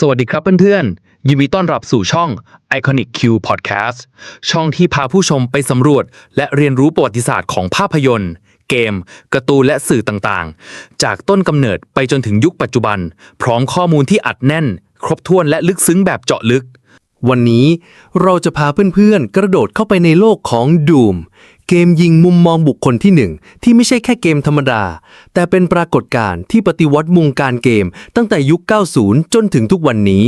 สวัสดีครับเพื่อนๆ ยินดีต้อนรับสู่ช่อง Iconic Q Podcast ช่องที่พาผู้ชมไปสำรวจ และเรียนรู้ประวัติศาสตร์ของภาพยนตร์ เกม การ์ตูนและสื่อต่างๆ จากต้นกำเนิดไปจนถึงยุคปัจจุบัน พร้อมข้อมูลที่อัดแน่น ครบถ้วนและลึกซึ้งแบบเจาะลึก วันนี้เราจะพาเพื่อนๆ กระโดดเข้าไปในโลกของ Doom เกมยิงมุมมองบุคคลที่หนึ่งที่ไม่ใช่แค่เกมธรรมดา แต่เป็นปรากฏการณ์ที่ปฏิวัติวงการเกมตั้งแต่ยุค 90 จนถึงทุกวันนี้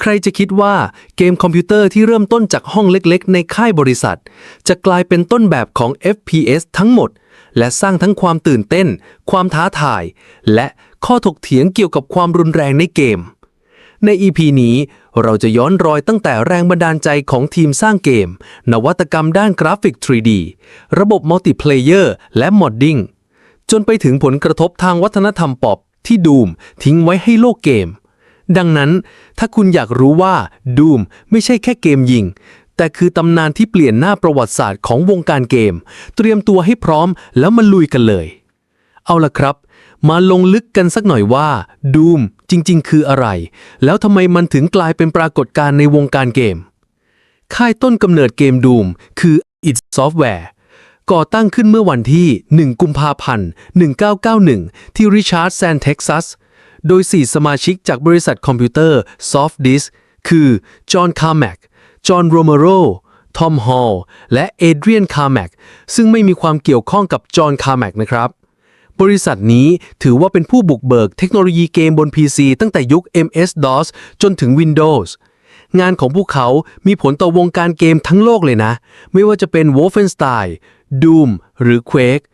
ใครจะคิดว่าเกมคอมพิวเตอร์ที่เริ่มต้นจากห้องเล็กๆ ในค่ายบริษัท จะกลายเป็นต้นแบบของ FPS ทั้งหมด และสร้างทั้งความตื่นเต้น ความท้าทาย และข้อถกเถียงเกี่ยวกับความรุนแรงในเกม ใน EP นี้เราจะย้อนรอยตั้งแต่แรงบันดาลใจของทีมสร้างเกม นวัตกรรมด้านกราฟิก 3D ระบบมัลติเพลเยอร์และมอดดิ้งจนไปถึงผลกระทบทางวัฒนธรรมป๊อปที่ดูมทิ้งไว้ให้โลกเกม ดังนั้น ถ้าคุณอยากรู้ว่าดูมไม่ใช่แค่เกมยิง แต่คือตำนานที่เปลี่ยนหน้าประวัติศาสตร์ของวงการเกม เตรียมตัวให้พร้อมแล้วมาลุยกันเลย เอาล่ะครับ มาลงลึกกันสักหน่อยว่า Doom จริง ๆ คืออะไร แล้วทำไมมันถึงกลายเป็นปรากฏการณ์ในวงการเกม ค่ายต้นกำเนิดเกม Doom คือ id Software ก่อตั้งขึ้นเมื่อวันที่ 1 กุมภาพันธ์ 1991 ที่ริชาร์ดแซนเท็กซัส โดย 4 สมาชิกจากบริษัทคอมพิวเตอร์ SoftDisk คือ จอห์น คาร์แมก จอห์น โรเมโร ทอม ฮอลและเอเดรียน คาร์แมก ซึ่งไม่มีความเกี่ยวข้องกับจอห์น คาร์แมกนะครับ บริษัทนี้ถือว่าเป็นผู้บุกเบิกเทคโนโลยีเกมบน PC ตั้งแต่ยุค MS-DOS จนถึง Windows งานของพวกเขามีผลต่อวงการเกมทั้งโลกเลยนะ ไม่ว่าจะเป็น Wolfenstein Doom หรือ Quake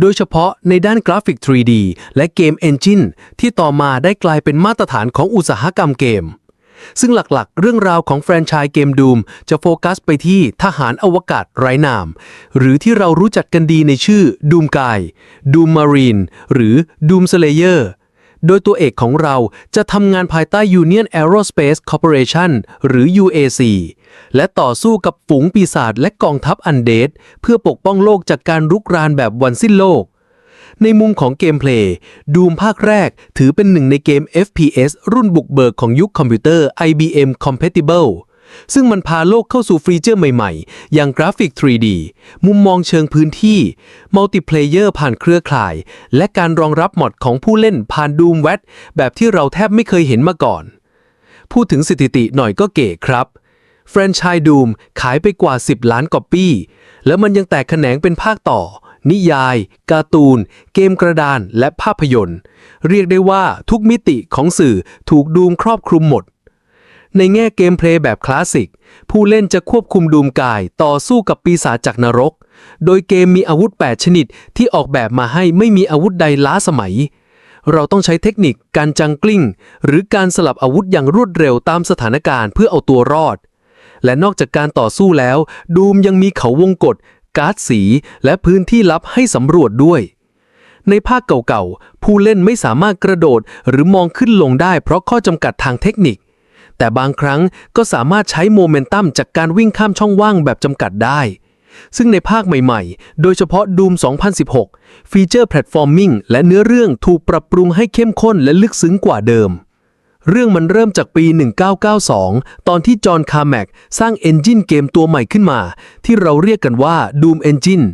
โดยเฉพาะในด้านกราฟิก 3D และเกม Engine ที่ต่อมาได้กลายเป็นมาตรฐานของอุตสาหกรรมเกม ซึ่งหลักๆ เรื่องราวของแฟรนไชส์เกม Doom จะโฟกัสไปที่ทหารอวกาศไร้นาม หรือที่เรารู้จักกันดีในชื่อ Doom Guy Doom Marine หรือ Doom Slayer โดยตัวเอกของเราจะทำงานภายใต้ Union Aerospace Corporation หรือ UAC และต่อสู้กับฝูงปีศาจและกองทัพอันเดดเพื่อปกป้องโลกจากการรุกรานแบบวันสิ้นโลก ในมุมของเกมเพลย์ดูมภาคแรกถือเป็นหนึ่งในเกม FPS รุ่นบุกเบิกของยุคคอมพิวเตอร์ IBM Compatible ซึ่งมันพาโลกเข้าสู่ฟีเจอร์ใหม่ๆ อย่างกราฟิก 3D มุมมองเชิงพื้นที่มัลติเพลเยอร์ผ่านเครือข่าย และการรองรับมอดของผู้เล่นผ่านดูมแวดแบบที่เราแทบไม่เคยเห็นมาก่อน พูดถึงสถิติหน่อยก็เก๋ครับแฟรนไชส์ดูมขายไปกว่า 10 ล้านก๊อปปี้ แล้วมันยังแตกแขนงเป็นภาคต่อ นิยาย การ์ตูน เกมกระดานและภาพยนตร์ เรียกได้ว่าทุกมิติของสื่อถูกดูมครอบคลุมหมด ในแง่เกมเพลย์แบบคลาสสิก ผู้เล่นจะควบคุมดูมกายต่อสู้กับปีศาจจากนรก โดยเกมมีอาวุธ 8 ชนิดที่ออกแบบมาให้ไม่มีอาวุธใดล้าสมัย เราต้องใช้เทคนิคการจังกลิ้ง หรือการสลับอาวุธอย่างรวดเร็วตามสถานการณ์เพื่อเอาตัวรอดและนอกจากการต่อสู้แล้ว ดูมยังมีเขาวงกฏ การ์ดสี และพื้นที่ลับให้สำรวจด้วย ในภาคเก่าๆ ผู้เล่นไม่สามารถกระโดดหรือมองขึ้นลงได้เพราะข้อจำกัดทางเทคนิค แต่บางครั้งก็สามารถใช้โมเมนตัมจากการวิ่งข้ามช่องว่างแบบจำกัดได้ ซึ่งในภาคใหม่ๆ โดยเฉพาะ Doom 2016 ฟีเจอร์แพลตฟอร์มมิ่งและเนื้อเรื่องถูกปรับปรุงให้เข้มข้นและลึกซึ้งกว่าเดิม เรื่องมันเริ่มจากปี 1992 ตอนที่จอห์นคาร์แมกสร้างเอนจินเกมตัวใหม่ขึ้นมา ที่เราเรียกกันว่า Doom Engine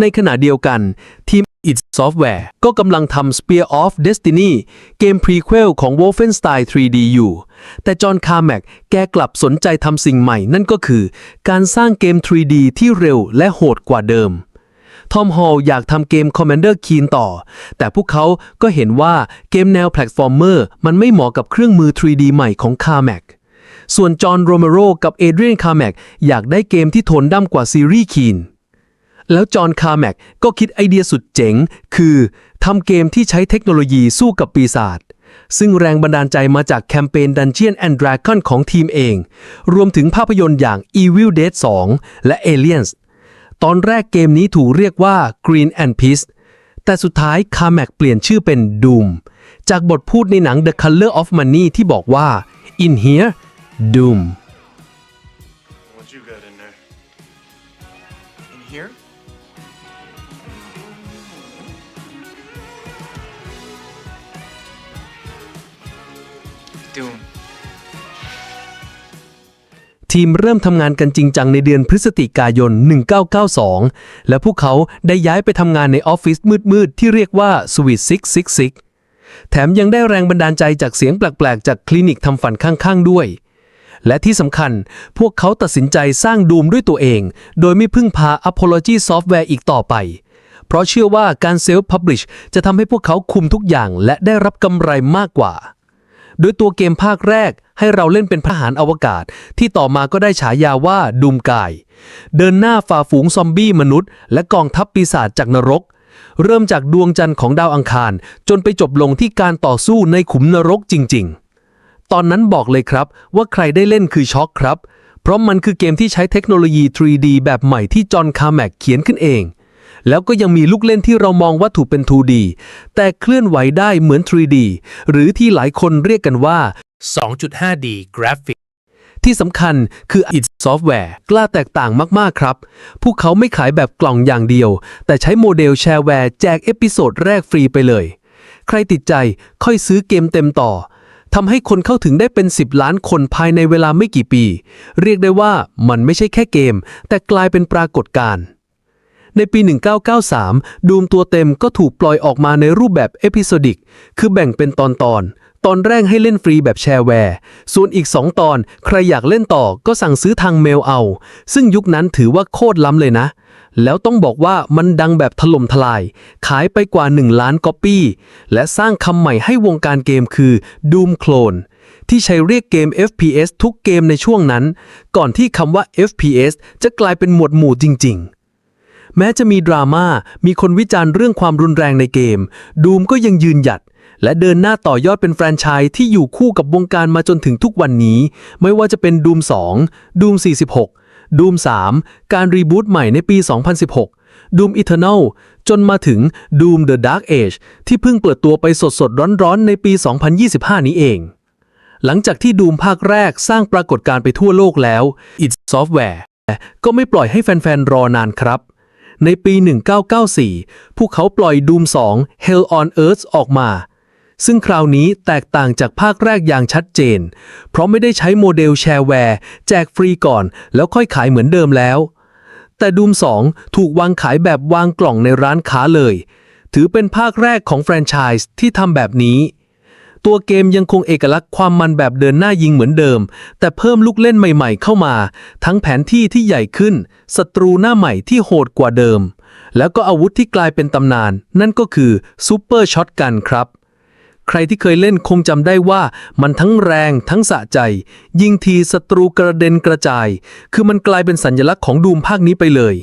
ในขณะเดียวกัน ทีม id Software ก็กำลังทำ Spear of Destiny เกม Prequel ของ Wolfenstein 3D อยู่ แต่จอห์นคาร์แมกแกกลับสนใจทำสิ่งใหม่นั่นก็คือ การสร้างเกม 3D ที่เร็วและโหดกว่าเดิม ทอมฮอลล์อยากทำเกม Commander Keen ต่อ แต่พวกเขาก็เห็นว่าเกมแนวแพลตฟอร์มเมอร์มันไม่เหมาะกับเครื่องมือ 3D ใหม่ของ c a r m a c ส่วนจอห์นโรเมโรกับเอเดรียนคาร์แมกอยากได้เกมที่ทนด้ำกว่าซีรีส์ Keen แล้วจอห์นคาร์แมกก็คิดไอเดียสุดเจ๋ง คือทำเกมที่ใช้เทคโนโลยีสู้กับปีศาจซึ่งแรงบันดาลใจมาจากแคมเปญ Dungeon and Dragon ของทีมเอง รวมถึงภาพยนตร์อย่าง Evil Dead 2 และ Aliens ตอนแรกเกมนี้ถูกเรียกว่า Green and Peace แต่สุดท้ายคาร์แมกเปลี่ยนชื่อเป็น Doom จากบทพูดในหนัง The Color of Money ที่บอกว่า In here Doom What you got in there? In here? Doom. ทีมเริ่มทำงานกันจริงจังในเดือนพฤศจิกายน 1992 และพวกเขาได้ย้ายไปทำงานในออฟฟิศมืดๆ ที่เรียกว่า Sweet 666 แถมยังได้แรงบันดาลใจจากเสียงแปลกๆ จากคลินิกทำฝันข้างๆ ด้วย และที่สำคัญพวกเขาตัดสินใจสร้างดูมด้วยตัวเอง โดยไม่พึ่งพา Apology Software อีกต่อไป เพราะเชื่อว่าการเซลฟ์พับลิชจะทำให้พวกเขาคุมทุกอย่างและได้รับกำไรมากกว่าโดยตัวเกมภาคแรก ให้เราเล่นเป็นทหารอวกาศ ที่ต่อมาก็ได้ฉายาว่าดูมกาย เดินหน้าฝ่าฝูงซอมบี้มนุษย์ และกองทัพปีศาจจากนรก เริ่มจากดวงจันทร์ของดาวอังคาร จนไปจบลงที่การต่อสู้ในขุมนรกจริง ๆ ตอนนั้นบอกเลยครับว่าใครได้เล่นคือช็อกครับ เพราะมันคือเกมที่ใช้เทคโนโลยี 3D แบบใหม่ที่จอห์นคาร์แมกเขียนขึ้นเอง แล้วก็ยังมีลูกเล่นที่เรามองว่าถูกเป็น 2D แต่เคลื่อนไหวได้เหมือน 3D หรือที่หลายคนเรียกกันว่า 2.5D Graphic ที่สำคัญคือ id Software กล้าแตกต่างมาก ๆ ครับ พวกเขาไม่ขายแบบกล่องอย่างเดียว แต่ใช้โมเดลแชร์แวร์แจกเอพิโซดแรกฟรีไปเลย ใครติดใจค่อยซื้อเกมเต็มต่อทำให้คนเข้าถึงได้เป็น 10 ล้านคนภายในเวลาไม่กี่ปี เรียกได้ว่ามันไม่ใช่แค่เกม แต่กลายเป็นปรากฏการณ์ ในปี 1993 ดูมตัวเต็มก็ถูกปล่อยออกมาในรูปแบบเอพิโซดิก คือแบ่งเป็นตอนตอน ตอนแรกให้เล่นฟรีแบบแชร์แวร์ ส่วนอีก 2 ตอน ใครอยากเล่นต่อก็สั่งซื้อทางเมลเอา ซึ่งยุคนั้นถือว่าโคตรล้ำเลยนะ แล้วต้องบอกว่ามันดังแบบถล่มทลาย ขายไปกว่า 1 ล้านก๊อปปี้ และสร้างคำใหม่ให้วงการเกมคือ Doom Clone ที่ใช้เรียกเกม FPS ทุกเกมในช่วงนั้น ก่อนที่คำว่า FPS จะกลายเป็นหมวดหมู่จริง ๆ แม้จะมีดราม่ามีคนวิจารณ์เรื่องความรุนแรงในเกม ดูมก็ยังยืนหยัด และเดินหน้าต่อยอดเป็นแฟรนไชส์ที่อยู่คู่กับวงการมาจนถึงทุกวันนี้ ไม่ว่าจะเป็นดูม2ดูม46ดูม3การรีบูตใหม่ในปี 2016ดูม Eternal จนมาถึง Doom The Dark Age ที่เพิ่งเปิดตัวไปสดๆ ร้อนๆ ในปี 2025 นี้เอง หลังจากที่ดูมภาคแรกสร้างปรากฏการณ์ไปทั่วโลกแล้ว id Software ก็ไม่ปล่อยให้แฟน ๆ รอนานครับ ในปี 1994 พวกเขาปล่อย Doom 2 Hell on Earth ออกมา ซึ่งคราวนี้แตกต่างจากภาคแรกอย่างชัดเจน เพราะไม่ได้ใช้โมเดลแชร์แวร์ แจกฟรีก่อนแล้วค่อยขายเหมือนเดิมแล้ว แต่ Doom 2 ถูกวางขายแบบวางกล่องในร้านค้าเลย ถือเป็นภาคแรกของแฟรนไชส์ที่ทำแบบนี้ ตัวเกมยังคงเอกลักษณ์ความมันแบบเดินหน้ายิงเหมือนเดิม แต่เพิ่มลูกเล่นใหม่ๆเข้ามา ทั้งแผนที่ที่ใหญ่ขึ้นศัตรูหน้าใหม่ที่โหดกว่าเดิม แล้วก็อาวุธที่กลายเป็นตำนาน นั่นก็คือซูเปอร์ช็อตกันครับใครที่เคยเล่นคงจำได้ว่ามันทั้งแรงทั้งสะใจ ยิงทีศัตรูกระเด็นกระจาย คือมันกลายเป็นสัญลักษณ์ของดูมภาคนี้ไปเลย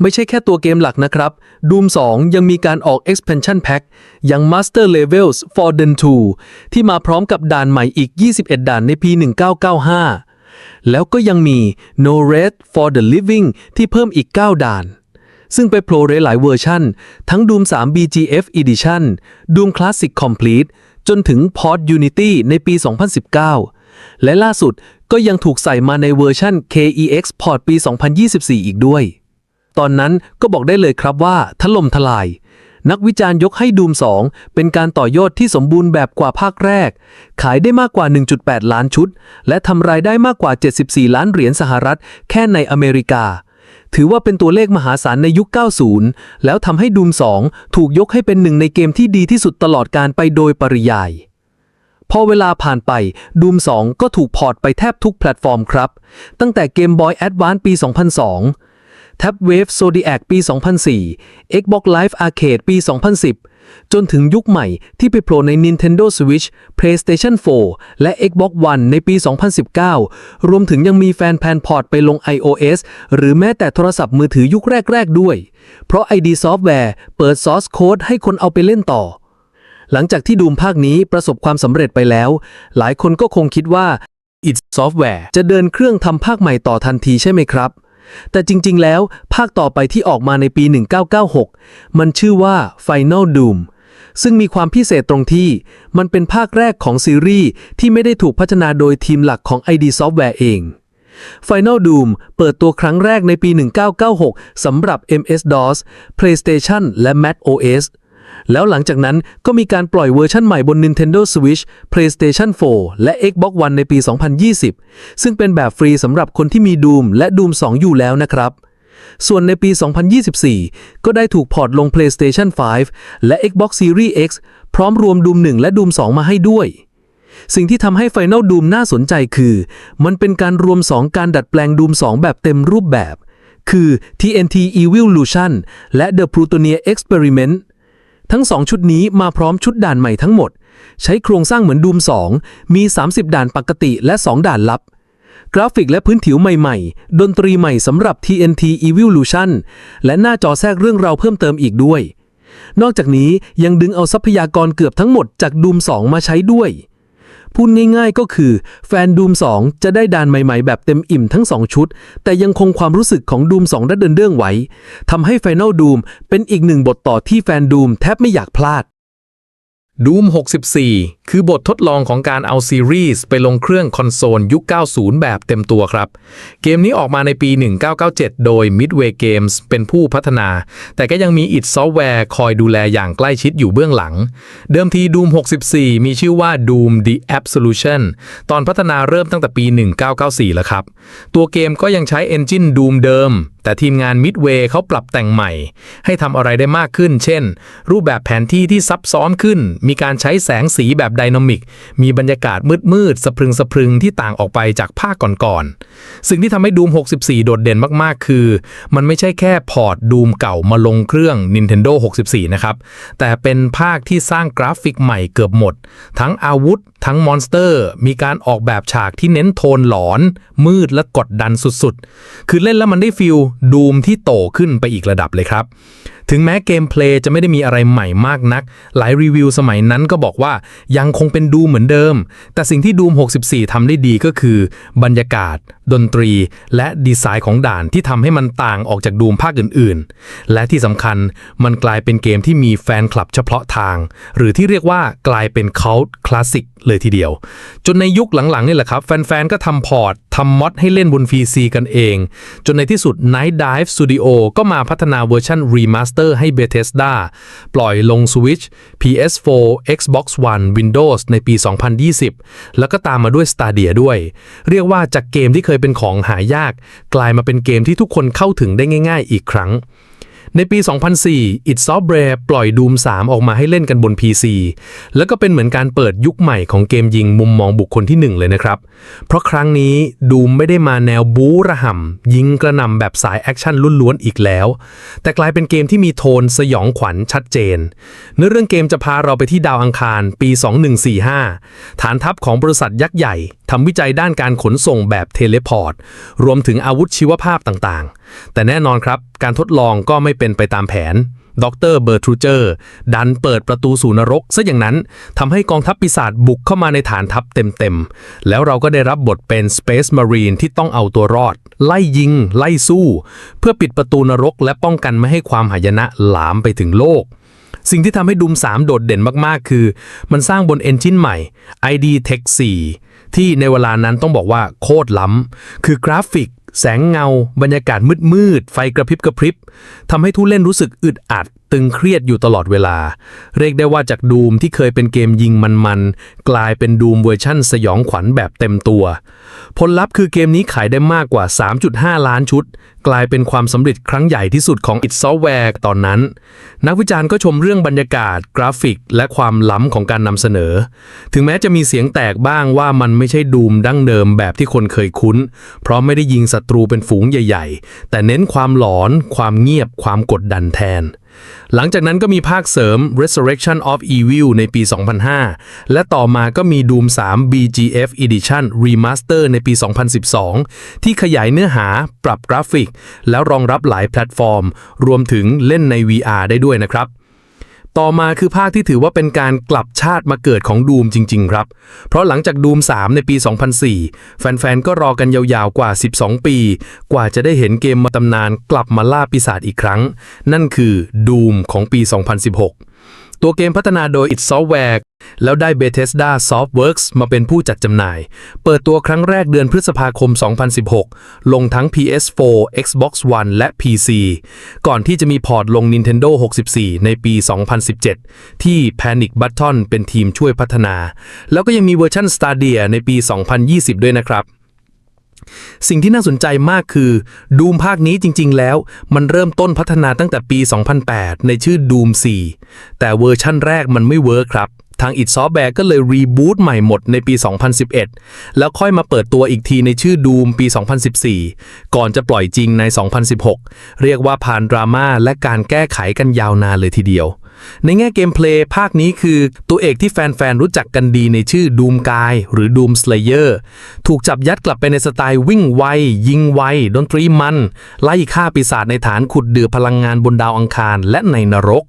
ไม่ใช่แค่ตัวเกมหลักนะครับ Doom 2 ยังมีการออก expansion pack อย่าง Master Levels for Den 2 ที่มาพร้อมกับด่านใหม่อีก 21 ด่านในปี 1995 แล้วก็ยังมี No Rest for the Living ที่เพิ่มอีก 9 ด่าน ซึ่งไปโผล่หลายเวอร์ชันทั้ง Doom 3 BGF Edition Doom Classic Complete จนถึง Port Unity ในปี 2019 และล่าสุดก็ยังถูกใส่มาในเวอร์ชัน KEX Port ปี 2024 อีกด้วย ตอนนั้นก็บอกได้เลยครับว่าถล่มทลาย นักวิจารณ์ยกให้ดูม 2 เป็นการต่อยอดที่สมบูรณ์แบบกว่าภาคแรก ขายได้มากกว่า 1.8 ล้านชุด และทำรายได้มากกว่า 74 ล้านเหรียญสหรัฐ แค่ในอเมริกา ถือว่าเป็นตัวเลขมหาศาลในยุค 90 แล้วทำให้ดูม 2 ถูกยกให้เป็นหนึ่งในเกมที่ดีที่สุดตลอดการไปโดยปริยายพอเวลาผ่านไป Doom 2ก็ถูกพอร์ตไปแทบทุกแพลตฟอร์มครับ ตั้งแต่ Game Boy Advance ปี 2002 Tab Wave Zodiac ปี 2004 Xbox Live Arcade ปี 2010 จนถึงยุคใหม่ที่ไปโผล่ใน Nintendo Switch PlayStation 4 และ Xbox One ในปี 2019 รวมถึงยังมีแฟนแพนพอร์ตไปลง iOS หรือแม้แต่โทรศัพท์มือถือยุคแรก ๆ ด้วย เพราะ ID Software เปิด Source Code ให้คนเอาไปเล่นต่อหลังจากที่ดูมภาคนี้ประสบความสำเร็จไปแล้ว หลายคนก็คงคิดว่า id Software จะเดินเครื่องทำภาคใหม่ต่อทันทีใช่ไหมครับ แต่จริงๆ แล้ว ภาคต่อไปที่ออกมาในปี 1996 มันชื่อว่า Final Doom ซึ่งมีความพิเศษตรงที่ มันเป็นภาคแรกของซีรีส์ที่ไม่ได้ถูกพัฒนาโดยทีมหลักของ ID Software เอง Final Doom เปิดตัวครั้งแรกในปี 1996 สำหรับ MS-DOS PlayStation และ Mac OS แล้วหลังจากนั้นก็มีการปล่อยเวอร์ชันใหม่บน Nintendo Switch PlayStation 4 และ Xbox One ในปี 2020 ซึ่งเป็นแบบฟรีสำหรับคนที่มี Doom และ Doom 2 อยู่แล้วนะครับ ส่วนในปี 2024 ก็ได้ถูกพอร์ตลง PlayStation 5 และ Xbox Series X พร้อมรวม Doom 1 และ Doom 2 มาให้ด้วยสิ่งที่ทำให้ Final Doom น่าสนใจคือ มันเป็นการรวม 2 การดัดแปลง Doom 2 แบบเต็มรูปแบบ คือ TNT Evolution และ The Plutonia Experiment ทั้ง 2 ชุดนี้มาพร้อมชุดด่านใหม่ทั้งหมด ใช้โครงสร้างเหมือนดูม 2 มี 30 ด่านปกติและ 2 ด่านลับ กราฟิกและพื้นผิวใหม่ๆ ดนตรีใหม่สำหรับ TNT Evolution และหน้าจอแทรกเรื่องราวเพิ่มเติมอีกด้วย นอกจากนี้ยังดึงเอาทรัพยากรเกือบทั้งหมดจากดูม 2 มาใช้ด้วย พูดง่ายๆก็คือ แฟนดูม2 จะได้ดานใหม่ๆ แบบเต็มอิ่มทั้ง 2 ชุด แต่ยังคงความรู้สึกของดูม2ดัดเดินเรื่องไว้ทำให้ Final Doom เป็นอีกหนึ่งบทต่อที่แฟนดูมแทบไม่อยากพลาด Doom 64 คือบททดลองของการเอาซีรีส์ไปลงเครื่องคอนโซลยุค 90 แบบเต็มตัวครับ เกมนี้ออกมาในปี 1997 โดย Midway Games เป็นผู้พัฒนา แต่ก็ยังมี id Software คอยดูแลอย่างใกล้ชิดอยู่เบื้องหลัง เดิมที Doom 64 มีชื่อว่า Doom The Absolution ตอนพัฒนาเริ่มตั้งแต่ปี 1994 แล้วครับ ตัวเกมก็ยังใช้ Engine Doom เดิม แต่ทีมงาน Midway เขาปรับแต่งใหม่ ให้ทำอะไรได้มากขึ้น เช่น รูปแบบแผนที่ที่ซับซ้อนขึ้น มีการใช้แสงสีแบบไดนามิก มีบรรยากาศมืดๆสะพรึงสะพรึงที่ต่างออกไปจากภาคก่อนๆ สิ่งที่ทำให้ Doom 64 โดดเด่นมากๆ คือ มันไม่ใช่แค่พอร์ต Doom เก่ามาลงเครื่อง Nintendo 64 นะครับ แต่เป็นภาคที่สร้างกราฟิกใหม่เกือบหมด ทั้งอาวุธทั้งมอนสเตอร์มีการออกแบบฉากที่เน้นโทนหลอน มืดและกดดันสุดๆ คือเล่นแล้วมันได้ฟิลดูมที่โตขึ้นไปอีกระดับเลยครับ ถึงแม้เกมเพลย์จะไม่ได้มีอะไรใหม่มากนัก หลายรีวิวสมัยนั้นก็บอกว่ายังคงเป็นดูเหมือนเดิม แต่สิ่งที่ดูม64ทำได้ดีก็คือบรรยากาศ ดนตรี และดีไซน์ของด่านที่ทำให้มันต่างออกจากดูมภาคอื่นๆ และที่สำคัญมันกลายเป็นเกมที่มีแฟนคลับเฉพาะทาง หรือที่เรียกว่ากลายเป็นเคาท์คลาสสิกเลยทีเดียว จนในยุคหลังๆนี่แหละครับ แฟนๆ ก็ทำพอร์ตทำมอดให้เล่นบน VC กันเอง จนในที่สุด Night Dive Studio ก็มาพัฒนาเวอร์ชันรีมาสเตอร์ให้ Bethesda ปล่อยลง Switch PS4 Xbox One Windows ในปี 2020 แล้วก็ตามมาด้วย Stadia ด้วย เรียกว่าจากเกมที่เคยเป็นของหายาก กลายมาเป็นเกมที่ทุกคนเข้าถึงได้ง่าย ๆ อีกครั้ง ในปี 2004 It Software ปล่อย Doom 3 ออกมาให้เล่นกันบน PC แล้วก็เป็นเหมือนการเปิดยุคใหม่ของเกมยิงมุมมองบุคคลที่ 1 เลยนะครับ เพราะครั้งนี้ Doom ไม่ได้มาแนวบู๊ระห่ำยิงกระหน่ำแบบสายแอคชั่นล้วนๆอีกแล้ว แต่กลายเป็นเกมที่มีโทนสยองขวัญชัดเจน เนื้อเรื่องเกมจะพาเราไปที่ดาวอังคารปี 2145 ฐานทัพของบริษัทยักษ์ใหญ่ทำวิจัยด้านการขนส่งแบบเทเลพอร์ต รวมถึงอาวุธชีวภาพต่างๆ แต่แน่นอนครับ การทดลองก็ไม่เป็นไปตามแผนดรเบอร์ทรูเจอร์ ดันเปิดประตูสู่นรกซะอย่างนั้นทำให้กองทัพปีศาจบุกเข้ามาในฐานทัพเต็มๆ แล้วเราก็ได้รับบทเป็น Space Marine ที่ต้องเอาตัวรอด ไล่ยิง ไล่สู้ เพื่อปิดประตูนรก และป้องกันไม่ให้ความหายนะหลามไปถึงโลก สิ่งที่ทำให้ดูม3โดดเด่นมากๆ คือ มันสร้างบนเอนจินใหม่ ID Tech 4 ที่ในเวลานั้นต้องบอกว่าโคตรล้ำ คือกราฟิก แสงเงา บรรยากาศมืดมืดไฟกระพริบกระพริบทำให้ทุกเล่นรู้สึกอึดอัดตึงเครียดอยู่ตลอดเวลา เรียกได้ว่าจากดูมที่เคยเป็นเกมยิงมันๆ กลายเป็นดูมเวอร์ชั่นสยองขวัญแบบเต็มตัว ผลลัพธ์คือเกมนี้ขายได้มากกว่า 3.5 ล้านชุด กลายเป็นความสำเร็จครั้งใหญ่ที่สุดของ id Software ตอนนั้น นักวิจารณ์ก็ชมเรื่องบรรยากาศ กราฟิก และความล้ำของการนำเสนอ ถึงแม้จะมีเสียงแตกบ้างว่ามันไม่ใช่ดูมดั้งเดิมแบบที่คนเคยคุ้น เพราะไม่ได้ยิงศัตรูเป็นฝูงใหญ่ ๆ แต่เน้นความหลอน ความเงียบ ความกดดันแทน หลังจากนั้นก็มีภาคเสริม Resurrection of Evil ในปี 2005 และต่อมาก็มี Doom 3 BGF Edition Remaster ในปี 2012 ที่ขยายเนื้อหา ปรับกราฟิก แล้วรองรับหลายแพลตฟอร์ม รวมถึงเล่นใน VR ได้ด้วยนะครับ ต่อมาคือภาคที่ถือว่าเป็นการกลับชาติมาเกิดของดูมจริง ๆ ครับ เพราะหลังจากดูม 3 ในปี 2004 แฟนๆ ก็รอกันยาวๆ กว่า 12 ปี กว่าจะได้เห็นเกมมาตำนานกลับมาล่าปีศาจอีกครั้ง นั่นคือดูมของปี 2016 ตัวเกมพัฒนาโดย id Software แล้วได้ Bethesda Softworks มาเป็นผู้จัดจำหน่าย เปิดตัวครั้งแรกเดือนพฤษภาคม 2016 ลงทั้ง PS4 Xbox One และ PC ก่อนที่จะมีพอร์ตลง Nintendo 64 ในปี 2017 ที่ Panic Button เป็นทีมช่วยพัฒนา แล้วก็ยังมีเวอร์ชัน Stadia ในปี 2020 ด้วยนะครับ สิ่งที่น่าสนใจมากคือ Doom ภาคนี้จริง ๆ แล้ว มันเริ่มต้นพัฒนาตั้งแต่ปี 2008 ในชื่อ Doom 4 แต่เวอร์ชั่นแรกมันไม่เวิร์คครับ ทาง id Software ก็เลยรีบูตใหม่หมดในปี 2011 แล้วค่อยมาเปิดตัวอีกทีในชื่อ Doom ปี 2014 ก่อนจะปล่อยจริงใน 2016 เรียกว่าผ่านดราม่าและการแก้ไขกันยาวนานเลยทีเดียว ในแง่เกมเพลย์ภาคนี้คือตัวเอกที่แฟนๆ รู้จักกันดีในชื่อ Doom Guy หรือ Doom Slayer ถูกจับยัดกลับไปในสไตล์วิ่งไว ยิงไว ดนตรีมัน ไล่ฆ่าปีศาจในฐานขุดเดือพลังงานบนดาวอังคารและในนรก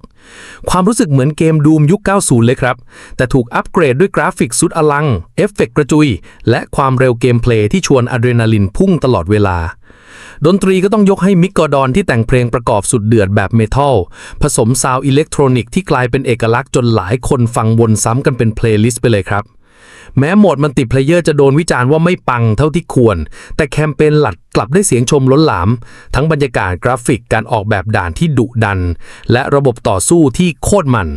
ความรู้สึกเหมือนเกมดูมยุค 90 เลยครับ แต่ถูกอัปเกรดด้วยกราฟิกสุดอลัง เอฟเฟกต์กระจุย และความเร็วเกมเพลย์ที่ชวนอะดรีนาลินพุ่งตลอดเวลา ดนตรีก็ต้องยกให้มิกกอดอนที่แต่งเพลงประกอบสุดเดือดแบบเมทัล ผสมซาวอิเล็กทรอนิกส์ที่กลายเป็นเอกลักษณ์จนหลายคนฟังวนซ้ำกันเป็นเพลย์ลิสต์ไปเลยครับ แม้โหมดมันติเพลเยอร์จะโดนวิจารณ์ว่าไม่ปังเท่าที่ควร แต่แคมเปญหลักกลับได้เสียงชมล้นหลาม ทั้งบรรยากาศกราฟิกการออกแบบด่านที่ดุดัน และระบบต่อสู้ที่โคตรมัน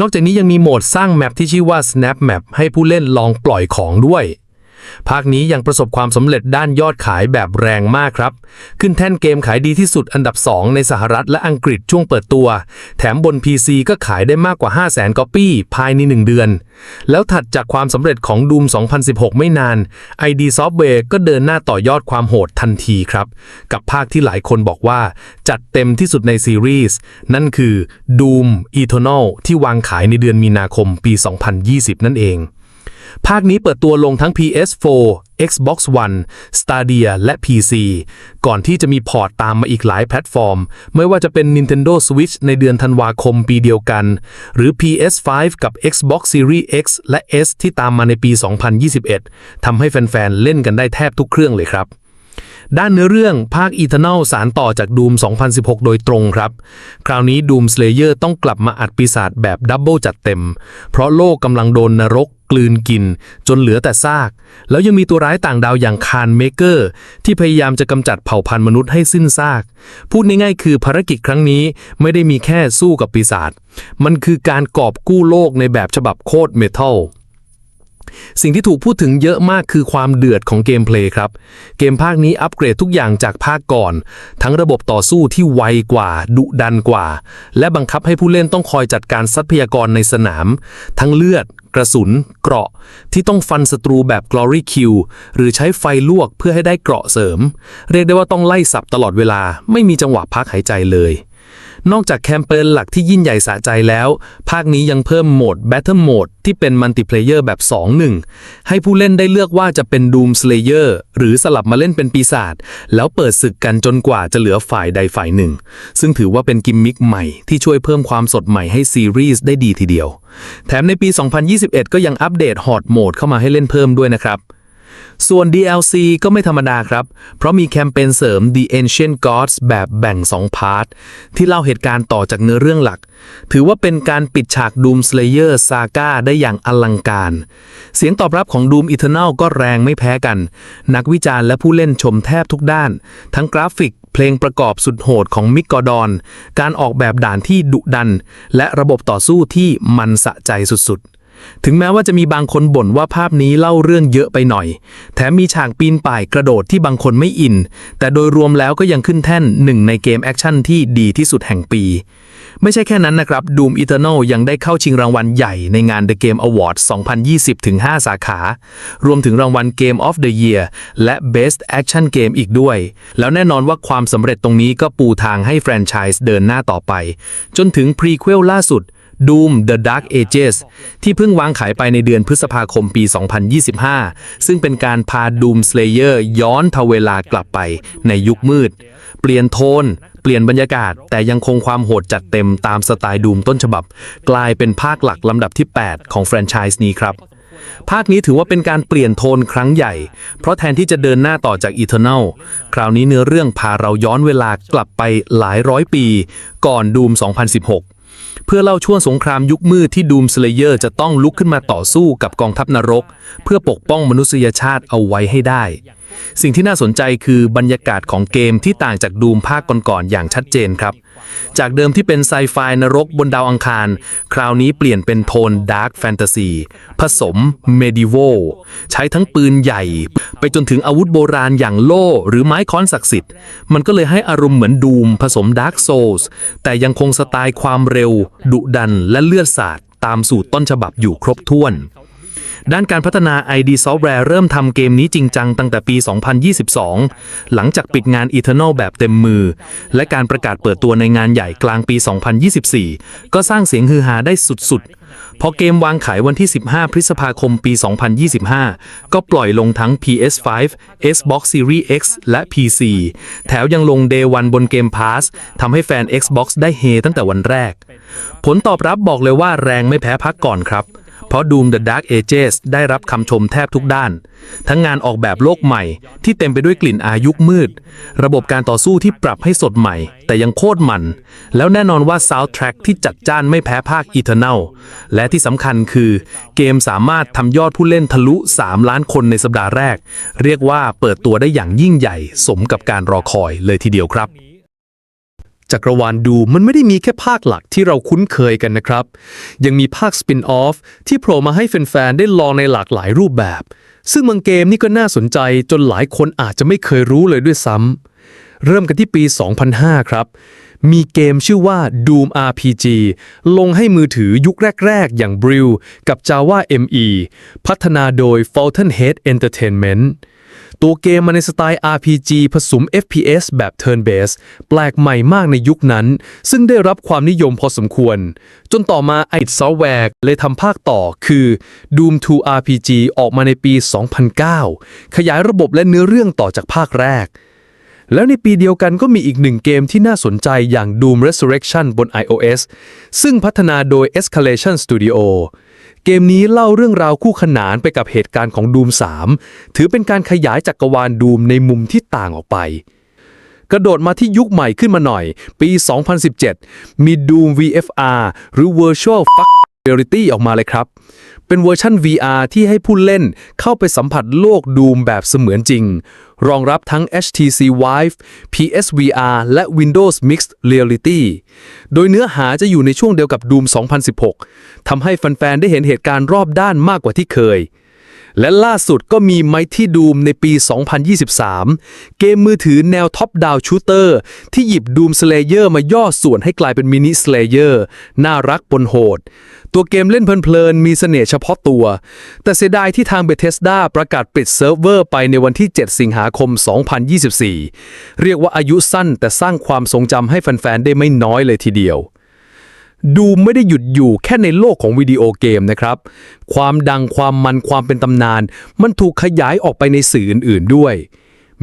นอกจากนี้ยังมีโหมดสร้างแมปที่ชื่อว่า Snap Map ให้ผู้เล่นลองปล่อยของด้วย ภาคนี้ยังประสบความสำเร็จด้านยอดขายแบบแรงมากครับ ขึ้นแท่นเกมขายดีที่สุดอันดับ 2 ในสหรัฐและอังกฤษช่วงเปิดตัว แถมบน PC ก็ขายได้มากกว่า 5 0 0 0 0 0ก๊อปปี้ภายใน 1 เดือน แล้วถัดจากความสำเร็จของ Doom 2016 ไม่นาน ID Software ก็เดินหน้าต่อยอดความโหดทันทีครับ กับภาคที่หลายคนบอกว่า จัดเต็มที่สุดในซีรีส์นั่นคือ Doom Eternal ที่วางขายในเดือนมีนาคมปี 2020 นั่นเอง ภาคนี้เปิดตัวลงทั้ง PS4 Xbox One Stadia และ PC ก่อนที่จะมีพอร์ตตามมาอีกหลายแพลตฟอร์ม ไม่ว่าจะเป็น Nintendo Switch ในเดือนธันวาคมปีเดียวกัน หรือ PS5 กับ Xbox Series X และ S ที่ตามมาในปี 2021 ทำให้แฟนๆ เล่นกันได้แทบทุกเครื่องเลยครับด้านเนื้อเรื่องภาค Eternal สารต่อจาก Doom 2016 โดยตรงครับ คราวนี้ Doom Slayer ต้องกลับมาอัดปีศาจแบบดับเบิลจัดเต็ม เพราะโลกกำลังโดนนรก กลืนกิน จนเหลือแต่ซาก แล้วยังมีตัวร้ายต่างดาวอย่างคานเมเกอร์ ที่พยายามจะกำจัดเผ่าพันธุ์มนุษย์ให้สิ้นซาก พูดง่ายๆคือภารกิจครั้งนี้ไม่ได้มีแค่สู้กับปีศาจมันคือการกอบกู้โลกในแบบฉบับโคตรเมทัลสิ่งที่ถูกพูดถึงเยอะมากคือความเดือดของเกมเพลย์ครับ เกมภาคนี้อัปเกรดทุกอย่างจากภาคก่อน ทั้งระบบต่อสู้ที่ไวกว่า ดุดันกว่า และบังคับให้ผู้เล่นต้องคอยจัดการทรัพยากรในสนาม ทั้งเลือด ระสุน เกราะ ที่ต้องฟันศัตรูแบบ glory kill หรือใช้ไฟลวกเพื่อให้ได้เกราะเสริม เรียกได้ว่าต้องไล่สับตลอดเวลา ไม่มีจังหวะพักหายใจเลย นอกจากแคมเปญหลักที่ยิ่งใหญ่สะใจแล้ว ภาคนี้ยังเพิ่มโหมด Battle Mode ที่เป็นมัลติเพลเยอร์แบบ 2-1 ให้ผู้เล่นได้เลือกว่าจะเป็น Doom Slayer หรือสลับมาเล่นเป็นปีศาจแล้วเปิดศึกกันจนกว่าจะเหลือฝ่ายใดฝ่ายหนึ่ง ซึ่งถือว่าเป็นกิมมิคใหม่ที่ช่วยเพิ่มความสดใหม่ให้ซีรีส์ได้ดีทีเดียว แถมในปี 2021 ก็ยังอัปเดต Hot Mode เข้ามาให้เล่นเพิ่มด้วยนะครับ ส่วน DLC ก็ไม่ธรรมดาครับ เพราะมีแคมเปญเสริม The Ancient Gods แบบแบ่ง 2 พาร์ท ที่เล่าเหตุการณ์ต่อจากเนื้อเรื่องหลัก ถือว่าเป็นการปิดฉาก Doom Slayer Saga ได้อย่างอลังการ เสียงตอบรับของ Doom Eternal ก็แรงไม่แพ้กัน นักวิจารณ์และผู้เล่นชมแทบทุกด้าน ทั้งกราฟิกเพลงประกอบสุดโหดของมิกกอดอน การออกแบบด่านที่ดุดัน และระบบต่อสู้ที่มันสะใจสุดๆ ถึงแม้ว่าจะมีบางคนบ่นว่าภาพนี้เล่าเรื่องเยอะไปหน่อย แถมมีฉากปีนป่ายกระโดดที่บางคนไม่อิน แต่โดยรวมแล้วก็ยังขึ้นแท่นหนึ่งในเกมแอคชั่นที่ดีที่สุดแห่งปี ไม่ใช่แค่นั้นนะครับ Doom Eternal ยังได้เข้าชิงรางวัลใหญ่ในงาน The Game Awards 2020ถึง5สาขา รวมถึงรางวัล Game of the Year และ Best Action Game อีกด้วย แล้วแน่นอนว่าความสำเร็จตรงนี้ก็ปูทางให้แฟรนไชส์เดินหน้าต่อไป จนถึงพรีเควลล่าสุด Doom The Dark Ages ที่เพิ่งวางขายไปในเดือนพฤษภาคมปี 2025 ซึ่งเป็นการพา Doom Slayer ย้อนทเวลากลับไปในยุคมืด เปลี่ยนโทน เปลี่ยนบรรยากาศ แต่ยังคงความโหดจัดเต็มตามสไตล์ดูมต้นฉบับ กลายเป็นภาคหลักลำดับที่ 8 ของแฟรนไชส์นี้ครับภาคนี้ถือว่าเป็นการเปลี่ยนโทนครั้งใหญ่ เพราะแทนที่จะเดินหน้าต่อจาก Eternal คราวนี้เนื้อเรื่องพาเราย้อนเวลากลับไปหลายร้อยปี ก่อนดูม 2016 เพื่อเล่าช่วงสงครามยุคมืดที่ดูมสเลเยอร์จะต้องลุกขึ้นมาต่อสู้กับกองทัพนรก เพื่อปกป้องมนุษยชาติเอาไว้ให้ได้ สิ่งที่น่าสนใจคือบรรยากาศของเกมที่ต่างจากดูมภาคก่อนๆอย่างชัดเจนครับ จากเดิมที่เป็นไซไฟนรกบนดาวอังคาร คราวนี้เปลี่ยนเป็นโทนดาร์กแฟนตาซีผสมเมดิโวใช้ทั้งปืนใหญ่ ไปจนถึงอาวุธโบราณอย่างโล่ หรือไม้ค้อนศักดิ์สิทธิ์ มันก็เลยให้อารมณ์เหมือนดูมผสมดาร์กโซลส์แต่ยังคงสไตล์ความเร็ว ดุดันและเลือดสาดตามสูตรต้นฉบับอยู่ครบถ้วน ด้านการพัฒนา ID Software เริ่มทำเกมนี้จริงจังตั้งแต่ปี 2022 หลังจากปิดงาน Eternal แบบเต็มมือ และการประกาศเปิดตัวในงานใหญ่กลางปี 2024 ก็สร้างเสียงฮือฮาได้สุดๆ พอเกมวางขายวันที่ 15 พฤษภาคมปี 2025 ก็ปล่อยลงทั้ง PS5 Xbox Series X และ PC แถวยังลง Day 1บน Game Pass ทำให้แฟน Xbox ได้เฮตั้งแต่วันแรก ผลตอบรับบอกเลยว่าแรงไม่แพ้พักก่อนครับ เพราะ Doom The Dark Ages ได้รับคำชมแทบทุกด้าน ทั้งงานออกแบบโลกใหม่ ที่เต็มไปด้วยกลิ่นอายุคมืด ระบบการต่อสู้ที่ปรับให้สดใหม่ แต่ยังโคตรมัน แล้วแน่นอนว่า Soundtrack ที่จัดจ้านไม่แพ้ภาค Eternal และที่สำคัญคือ เกมสามารถทำยอดผู้เล่นทะลุ 3 ล้านคนในสัปดาห์แรก เรียกว่าเปิดตัวได้อย่างยิ่งใหญ่ สมกับการรอคอยเลยทีเดียวครับ จักรวาลดูมันไม่ได้มีแค่ภาคหลักที่เราคุ้นเคยกันนะครับ ยังมีภาคสปินออฟที่โผล่มาให้แฟนๆ ได้ลองในหลากหลายรูปแบบ ซึ่งบางเกมนี่ก็น่าสนใจจนหลายคนอาจจะไม่เคยรู้เลยด้วยซ้ำเริ่มกันที่ปี 2005 ครับ มีเกมชื่อว่า Doom RPG ลงให้มือถือยุคแรก ๆ อย่าง Brill กับ Java ME พัฒนาโดย Fountainhead Entertainment ตัวเกมมาในสไตล์ RPG ผสม FPS แบบ Turn Base แปลกใหม่มากในยุคนั้น ซึ่งได้รับความนิยมพอสมควร จนต่อมา id Software เลยทำภาคต่อคือ Doom 2 RPG ออกมาในปี 2009 ขยายระบบและเนื้อเรื่องต่อจากภาคแรก แล้วในปีเดียวกันก็มีอีกหนึ่งเกมที่น่าสนใจอย่าง Doom Resurrection บน iOS ซึ่งพัฒนาโดย Escalation Studio เกมนี้เล่าเรื่องราวคู่ขนานไปกับเหตุการณ์ของดูม 3 ถือเป็นการขยายจักรวาลดูมในมุมที่ต่างออกไป กระโดดมาที่ยุคใหม่ขึ้นมาหน่อย ปี 2017 มี Doom VFR หรือ Virtual Fuck Reality ออกมาเลยครับ เป็นเวอร์ชัน VR ที่ให้ผู้เล่นเข้าไปสัมผัสโลกดูมแบบเสมือนจริง รองรับทั้ง HTC Vive PSVR และ Windows Mixed Reality โดยเนื้อหาจะอยู่ในช่วงเดียวกับ Doom 2016 ทำให้แฟนๆ ได้เห็นเหตุการณ์รอบด้านมากกว่าที่เคย และล่าสุดก็มี Mighty Doom ในปี 2023 เกมมือถือแนวท็อปดาวชูเตอร์ที่หยิบ Doom Slayer มาย่อส่วนให้กลายเป็นมินิ Slayer น่ารักปนโหด ตัวเกมเล่นเพลินๆ มีเสน่ห์เฉพาะตัว แต่เสียดายที่ทาง Bethesda ประกาศปิดเซิร์ฟเวอร์ไปในวันที่ 7 สิงหาคม 2024 เรียกว่าอายุสั้นแต่สร้างความทรงจำให้แฟนๆ ได้ไม่น้อยเลยทีเดียว ดูไม่ได้หยุดอยู่แค่ในโลกของวิดีโอเกมนะครับ ความดังความมันความเป็นตำนาน มันถูกขยายออกไปในสื่ออื่น ๆด้วย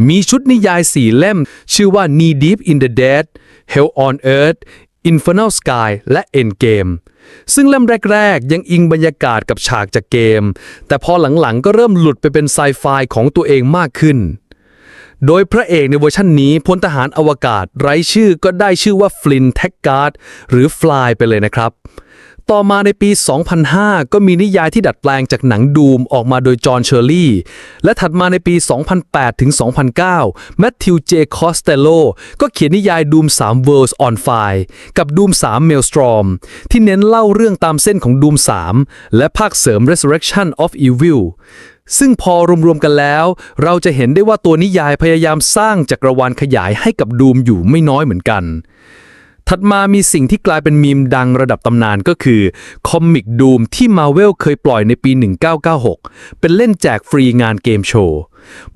มีชุดนิยายสี่เล่ม ชื่อว่า Knee Deep in the Dead Hell on Earth Infernal Sky และ Endgame ซึ่งเล่มแรก ๆ ยังอิงบรรยากาศกับฉากจากเกม แต่พอหลัง ๆ ก็เริ่มหลุดไปเป็นไซไฟของตัวเองมากขึ้น โดยพระเอกในเวอร์ชันนี้พลทหารอวกาศ ไร้ชื่อก็ได้ชื่อว่าฟลินแท็กการ์ดหรือฟลายไปเลยนะครับ ต่อมาในปี 2005 ก็มีนิยายที่ดัดแปลงจากหนังดูมออกมาโดยจอห์นเชอร์ลีย์และถัดมาในปี 2008 ถึง 2009 แมทธิวเจคอสเตโลก็เขียนนิยายดูม3 Worlds on Fire กับดูม3 Maelstrom ที่เน้นเล่าเรื่องตามเส้นของดูม3และภาคเสริม Resurrection of Evil ซึ่งพอรวมๆกันแล้ว เราจะเห็นได้ว่าตัวนิยายพยายามสร้างจักรวาลขยายให้กับดูมอยู่ไม่น้อยเหมือนกัน ถัดมามีสิ่งที่กลายเป็นมีมดังระดับตำนานก็คือคอมิกดูมที่มาเวลเคยปล่อยในปี 1996 เป็นเล่นแจกฟรีงานเกมโชว์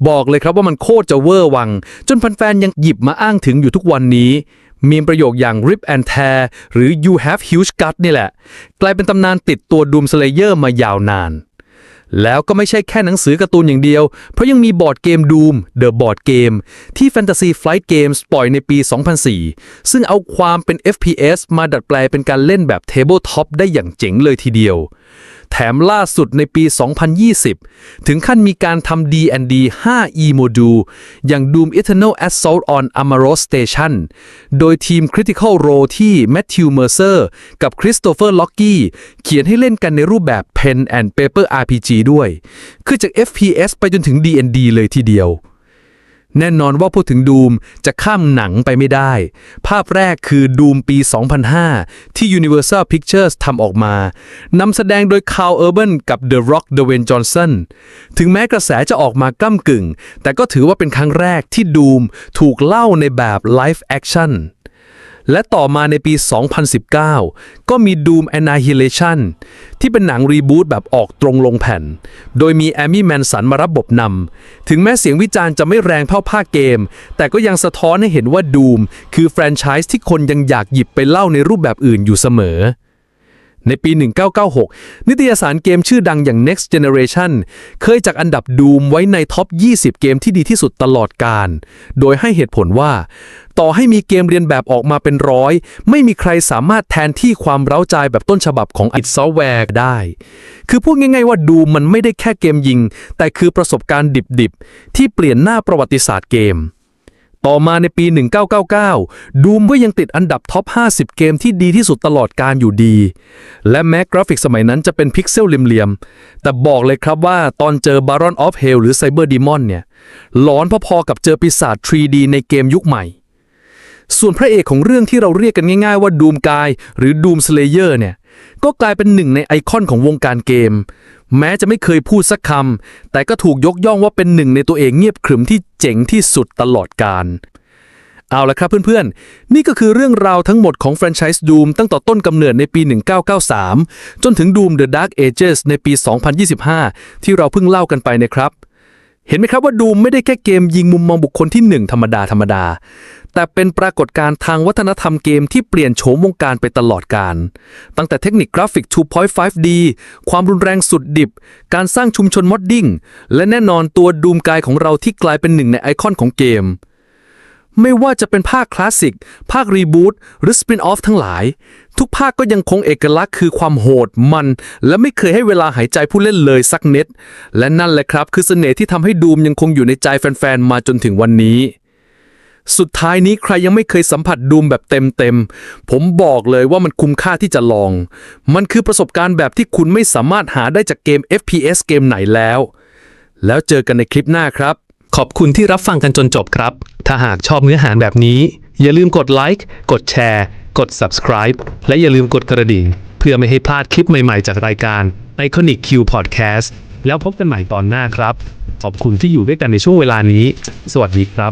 บอกเลยครับว่ามันโคตรจะเวอร์วัง จนแฟนๆยังหยิบมาอ้างถึงอยู่ทุกวันนี้มีมประโยคอย่าง rip and tear หรือ you have huge gut นี่แหละ กลายเป็นตำนานติดตัวดูมสเลเยอร์มายาวนาน แล้วก็ไม่ใช่แค่หนังสือการ์ตูนอย่างเดียว เพราะยังมีบอร์ดเกม Doom The Board Game ที่ Fantasy Flight Games ปล่อยในปี 2004 ซึ่งเอาความเป็น FPS มาดัดแปลงเป็นการเล่นแบบ Tabletop ได้อย่างเจ๋งเลยทีเดียว แถมล่าสุดในปี 2020 ถึงขั้นมีการทำ D&D 5e Module อย่าง Doom Eternal Assault on Amaros Station โดยทีม Critical Role ที่ Matthew Mercer กับ Christopher Lockey เขียนให้เล่นกันในรูปแบบ Pen and Paper RPG ด้วย คือจาก FPS ไปจนถึง D&D เลยทีเดียว แน่นอนว่าพูดถึงดูมจะข้ามหนังไปไม่ได้ ภาพแรกคือดูมปี 2005 ที่ Universal Pictures ทำออกมานำแสดงโดย Carl Urban กับ The Rock Dwayne Johnson ถึงแม้กระแสจะออกมาก้ากึ่ง แต่ก็ถือว่าเป็นครั้งแรกที่ดูมถูกเล่าในแบบ Live Action และต่อมาในปี 2019 ก็มี Doom Annihilation ที่เป็นหนังรีบูตแบบออกตรงลงแผ่น โดยมีแอมมี่แมนสันมารับบทนำ ถึงแม้เสียงวิจารณ์จะไม่แรงเท่าภาคเกม แต่ก็ยังสะท้อนให้เห็นว่า Doom คือแฟรนไชส์ที่คนยังอยากหยิบไปเล่าในรูปแบบอื่นอยู่เสมอ ในปี 1996 นิตยสารเกมชื่อดังอย่าง Next Generation เคยจัดอันดับดูมไว้ในท็อป 20 เกมที่ดีที่สุดตลอดการ โดยให้เหตุผลว่า ต่อให้มีเกมเรียนแบบออกมาเป็นร้อย ไม่มีใครสามารถแทนที่ความเร้าใจแบบต้นฉบับของ id Software ได้ คือพูดง่ายๆว่าดูมมันไม่ได้แค่เกมยิง แต่คือประสบการณ์ดิบๆ ที่เปลี่ยนหน้าประวัติศาสตร์เกม ต่อมาในปี 1999 ดูมก็ยังติดอันดับท็อป 50 เกมที่ดีที่สุดตลอดการอยู่ดี และแม้กราฟิกสมัยนั้นจะเป็นพิกเซลเหลี่ยมๆ แต่บอกเลยครับว่าตอนเจอ Baron of Hell หรือ Cyber Demon เนี่ย หลอนพอๆกับเจอปีศาจ 3D ในเกมยุคใหม่ ส่วนพระเอกของเรื่องที่เราเรียกกันง่ายๆว่าดูมกายหรือดูมสเลเยอร์เนี่ย ก็กลายเป็นหนึ่งในไอคอนของวงการเกม แม้จะไม่เคยพูดสักคำ แต่ก็ถูกยกย่องว่าเป็นหนึ่งในตัวเองเงียบขรึมที่เจ๋งที่สุดตลอดการ เอาละครับเพื่อนๆ นี่ก็คือเรื่องราวทั้งหมดของแฟรนไชส์ดูมตั้งแต่ต้นกำเนิดในปี 1993 จนถึงดูม The Dark Ages ในปี 2025 ที่เราเพิ่งเล่ากันไปนะครับ เห็นไหมครับว่า Doom ไม่ได้แค่เกมยิงมุมมองบุคคลที่ 1 ธรรมดาธรรมดา แต่เป็นปรากฏการณ์ทางวัฒนธรรมเกมที่เปลี่ยนโฉมวงการไปตลอดการ ตั้งแต่เทคนิคกราฟิก 2.5D ความรุนแรงสุดดิบ การสร้างชุมชนมอดดิ้ง และแน่นอนตัวดูมกายของเราที่กลายเป็นหนึ่งในไอคอนของเกม ไม่ว่าจะเป็นภาคคลาสสิก ภาครีบูตหรือสปินออฟทั้งหลาย ทุกภาคก็ยังคงเอกลักษณ์คือความโหดมัน และไม่เคยให้เวลาหายใจผู้เล่นเลยสักน็ตและนั่นแหละครับ คือเสน่ห์ที่ทำให้ดูมยังคงอยู่ในใจแฟนๆ มาจนถึงวันนี้ สุดท้ายนี้ใครยังไม่เคยสัมผัสดูมแบบเต็มๆ ผมบอกเลยว่ามันคุ้มค่าที่จะลอง มันคือประสบการณ์แบบที่คุณไม่สามารถหาได้จากเกม FPS เกมไหนแล้ว แล้วเจอกันในคลิปหน้าครับ ขอบคุณที่รับฟังกันจนจบครับ ถ้าหากชอบเนื้อหาแบบนี้ อย่าลืมกดไลค์กดแชร์กด subscribe และอย่าลืมกดกระดิ่ง เพื่อไม่ให้พลาดคลิปใหม่ๆ จากรายการ Iconic Q Podcast แล้วพบกันใหม่ตอนหน้าครับ ขอบคุณที่อยู่ด้วยกันในช่วงเวลานี้ สวัสดีครับ